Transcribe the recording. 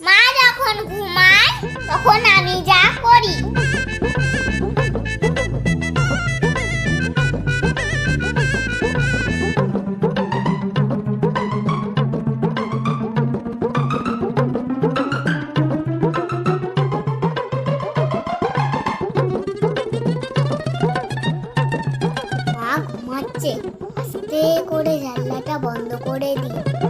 মা যখন ঘুমায় তখন আমি যা করি। করে জানলাটা বন্ধ করে দিই।